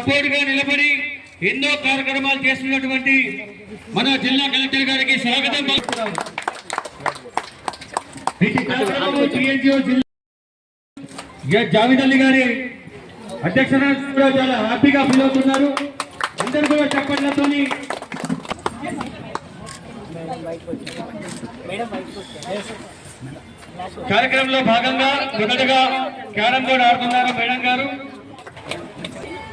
సపోర్ట్గా నిలబడి ఎన్నో కార్యక్రమాలు చేస్తున్నటువంటి మన జిల్లా కలెక్టర్ గారికి స్వాగతం పలుకుతున్నాం. ఇటు కార్యక్రమంలో జిల్లా జావేద్ గారి అధ్యక్షత చాలా హ్యాపీగా ఫీల్ అవుతున్నారు. అందరు కూడా చెప్పట్లతో కార్యక్రమంలో భాగంగా మొదటగా క్యారం బోర్డు ఆడుతున్నారు మేడం గారు.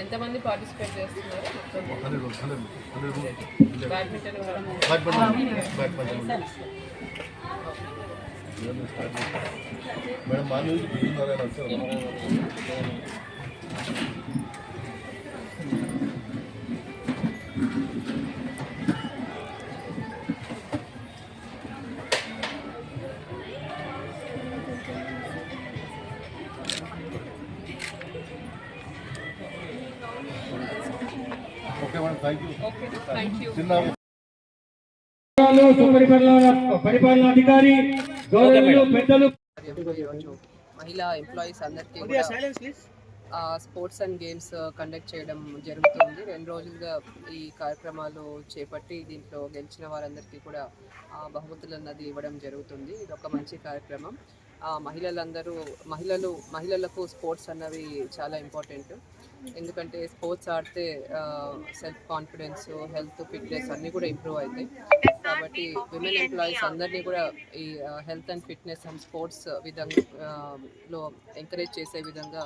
ఎంతమంది పార్టిసిపేట్ చేస్తున్నారు హండ్రెడ్ హండ్రెడ్ హండ్రెడ్ బ్యాడ్మింటన్ కూడా బ్యాడ్మింటన్ మేడం మా న్యూస్ పరిపాలనాధికారి పెద్దలు. మహిళా ఎంప్లాయీస్ అందరికీ స్పోర్ట్స్ అండ్ గేమ్స్ కండక్ట్ చేయడం జరుగుతుంది. రెండు రోజులుగా ఈ కార్యక్రమాలు చేపట్టి దీంట్లో గెలిచిన వారందరికీ కూడా ఆ, బహుమతులు అన్నది ఇవ్వడం జరుగుతుంది. ఇది ఒక మంచి కార్యక్రమం. మహిళలందరూ మహిళలు మహిళలకు స్పోర్ట్స్ అన్నవి చాలా ఇంపార్టెంట్. ఎందుకంటే స్పోర్ట్స్ ఆడితే సెల్ఫ్ కాన్ఫిడెన్స్ హెల్త్ ఫిట్నెస్ అన్నీ కూడా ఇంప్రూవ్ అవుతాయి. కాబట్టి విమెన్ ఎంప్లాయీస్ అందరినీ కూడా ఈ health and fitness and sports విధంగా లో ఎంకరేజ్ చేసే విధంగా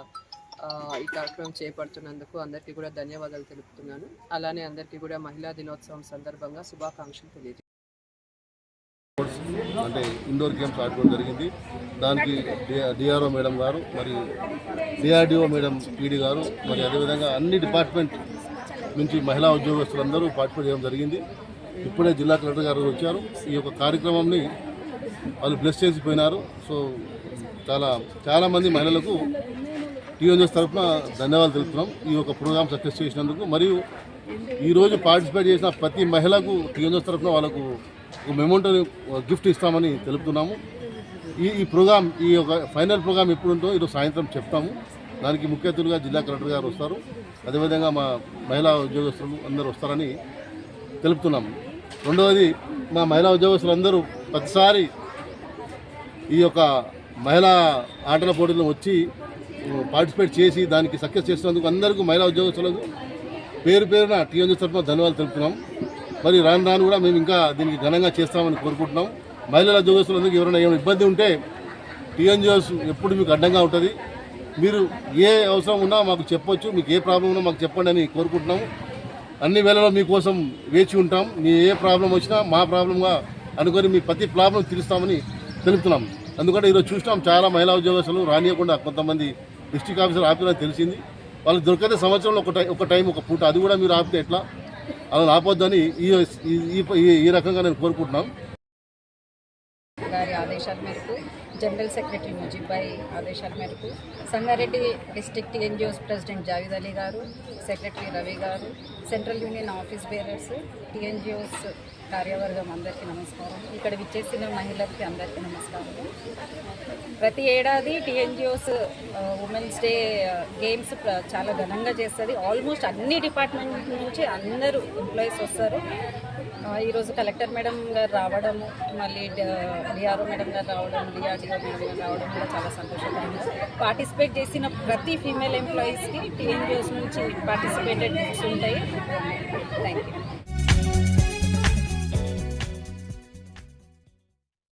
ఈ కార్యక్రమం చేపడుతున్నందుకు అందరికీ కూడా ధన్యవాదాలు తెలుపుతున్నాను. అలానే అందరికీ కూడా మహిళా దినోత్సవం సందర్భంగా శుభాకాంక్షలు తెలియజేస్తాను అంటే ఇండోర్ గేమ్స్ ఆడుకోవడం జరిగింది. దానికి డిఆర్ఓ మేడం గారు మరి డిఆర్డిఓ మేడం పీడి గారు మరి అదేవిధంగా అన్ని డిపార్ట్మెంట్ నుంచి మహిళా ఉద్యోగస్తులందరూ పార్టిసిపేట్ చేయడం జరిగింది. ఇప్పుడే జిల్లా కలెక్టర్ గారు వచ్చారు. ఈ యొక్క కార్యక్రమంని వాళ్ళు బ్లెస్ చేసిపోయినారు. సో చాలా చాలామంది మహిళలకు టీఎన్ఎస్ తరఫున ధన్యవాదాలు తెలుపుతున్నాం. ఈ యొక్క ప్రోగ్రామ్ సక్సెస్ చేసినందుకు. మరియు ఈరోజు పార్టిసిపేట్ చేసిన ప్రతి మహిళకు టీఎన్ఎస్ తరఫున వాళ్ళకు ఒక మెమోంటో గిఫ్ట్ ఇస్తామని తెలుపుతున్నాము. ఈ ఈ ప్రోగ్రామ్ ఈ యొక్క ఫైనల్ ప్రోగ్రామ్ ఎప్పుడు ఉందో ఈరోజు సాయంత్రం చెప్తాము. దానికి ముఖ్య అతిథులుగా జిల్లా కలెక్టర్ గారు వస్తారు. అదేవిధంగా మా మహిళా ఉద్యోగస్తులు అందరూ వస్తారని తెలుపుతున్నాము. రెండవది మా మహిళా ఉద్యోగస్తులందరూ ప్రతిసారి ఈ యొక్క మహిళా ఆటల పోటీలను వచ్చి పార్టిసిపేట్ చేసి దానికి సక్సెస్ చేసినందుకు అందరికీ మహిళా ఉద్యోగస్తులకు పేరు పేరున టీఎన్జీ తరఫున ధన్యవాదాలు తెలుపుతున్నాం మరి రాను రాను కూడా మేము ఇంకా దీనికి ఘనంగా చేస్తామని కోరుకుంటున్నాం. మహిళల ఉద్యోగస్తులందరికీ ఎవరైనా ఏమైనా ఇబ్బంది ఉంటే టీఎన్జిఓస్ ఎప్పుడు మీకు అడ్డంగా ఉంటుంది. మీరు ఏ అవసరం ఉన్నా మాకు చెప్పొచ్చు మీకు ఏ ప్రాబ్లం ఉన్నా మాకు చెప్పండి అని కోరుకుంటున్నాము అన్ని వేళలో మీకోసం వేచి ఉంటాం. మీ ఏ ప్రాబ్లం వచ్చినా మా ప్రాబ్లంగా అనుకొని మీ ప్రతి ప్రాబ్లం తీరుస్తామని తెలుపుతున్నాం. ఎందుకంటే ఈరోజు చూసినాం చాలా మహిళా ఉద్యోగస్తులు రానియకుండా కొంతమంది డిస్టిక్ ఆఫీసర్ ఆపిన తెలిసింది. వాళ్ళు దొరికితే సంవత్సరంలో ఒక టైం ఒక టైం ఒక పూట అది కూడా మీరు ఆపితే ఎట్లా? అలా ఆపొద్దని ఈ రకంగా నేను కోరుకుంటున్నాను. గారి ఆదేశాల మేరకు జనరల్ సెక్రటరీ ముజీబ్ ఆదేశాల మేరకు Sangareddy district NGOs president Javed Ali గారు సెక్రటరీ రవి గారు central union office bearers TNGOs కార్యవర్గం అందరికీ నమస్కారం. ఇక్కడ విచ్చేసిన మహిళలకి అందరికీ నమస్కారం. ప్రతి ఏడాది టీఎన్జిఓస్ ఉమెన్స్ డే గేమ్స్ చాలా ఘనంగా చేస్తుంది. ఆల్మోస్ట్ అన్ని డిపార్ట్మెంట్ నుంచి అందరూ ఎంప్లాయీస్ వస్తారు. ఈరోజు కలెక్టర్ మేడం గారు రావడము మళ్ళీ డిఆర్ఓ మేడం గారు రావడం డిఆర్డిఓ మేడం గారు రావడం కూడా చాలా సంతోషంగా పార్టిసిపేట్ చేసిన ప్రతి ఫీమేల్ ఎంప్లాయీస్కి టీఎన్జిఓస్ నుంచి పార్టిసిపేటెడ్ ఉంటాయి. Thank you